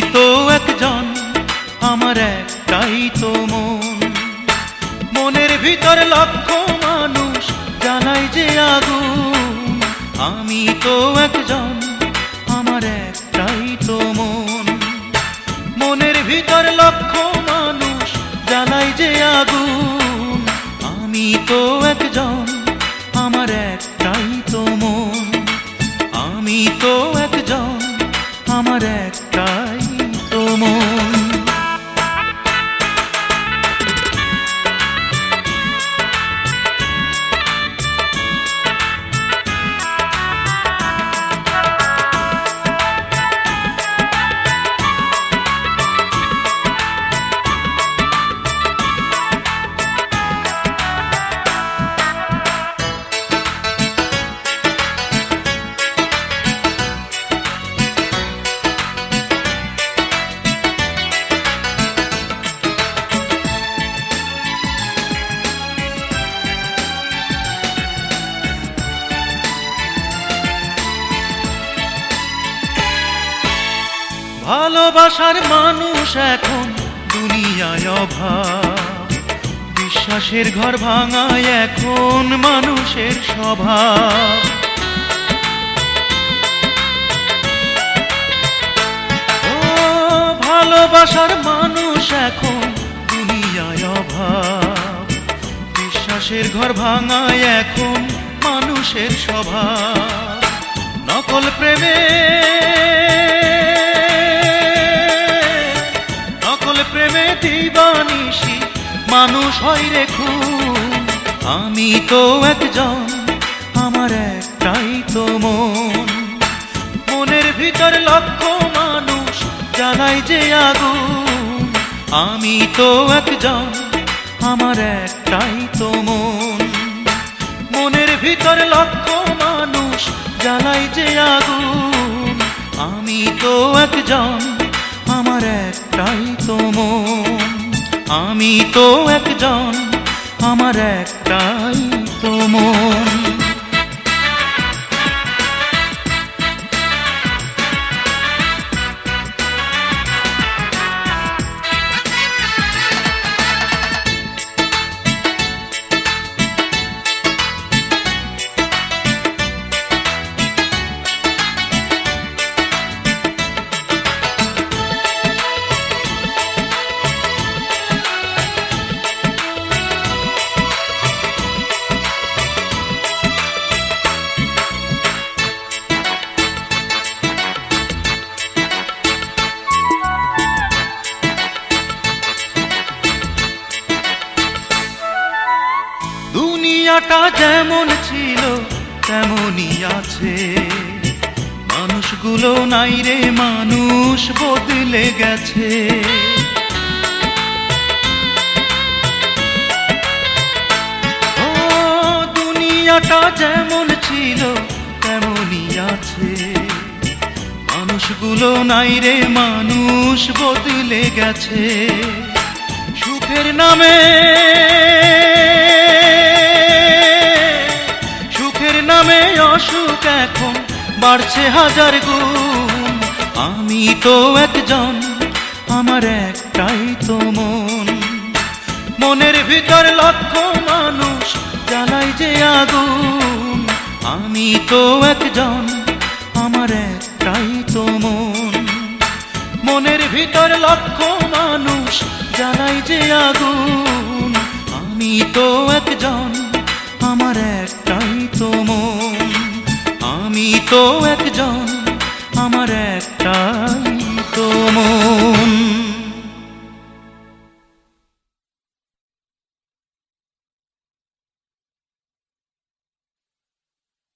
তো একজন, আমার একটাই তো মন। মনের ভিতর লক্ষ মানুষ জানাই যে আগুন। আমি তো একজন, আমার একটাই তো মন। মনের ভিতর লক্ষ মানুষ জানাই যে আগুন। আমি তো একজন, আমার একটাই তো মন। আমি তো একজন, আমার একটাই তো ভালোবাসার মানুষ এখন দুনিয়ায় অভাব। বিশ্বাসের ঘর ভাঙায় এখন মানুষের স্বভাব। ভালোবাসার মানুষ এখন দুনিয়ায় অভাব। বিশ্বাসের ঘর ভাঙায় এখন মানুষের স্বভাব। নকল প্রেমে মানুষ হয় রে খুন। আমি তো একজন, আমার একটাই তো মন। মনের ভিতর লক্ষ মানুষ জানাই যে আগুন। আমি তো একজন, আমার একটাই তো মন। মনের ভিতর লক্ষ মানুষ জ্বালাই যে আগুন। আমি তো একজন, আমার একটাই তো মন। আমি তো একজন আমার একটাই তো মন দুনিয়াটা যেমন ছিল, তেমনই আছে। মানুষগুলো নাই রে, মানুষ বদলে গেছে। ও, দুনিয়াটা যেমন ছিল, তেমনই আছে। মানুষগুলো নাই রে, মানুষ বদলে গেছে। সুখের নামে বাড়ছে হাজার গুণ। আমি তো একজন, আমার একটাই তো মন। মনের ভিতর লক্ষ মানুষ জানাই যে আগুন। আমি তো একজন, আমার একটাই তো মন। মনের ভিতর লক্ষ মানুষ জানাই যে আগুন। আমি তো একজন, আমার একটাই তো মন। তুমি তো একজন আমার একটাই তো মন।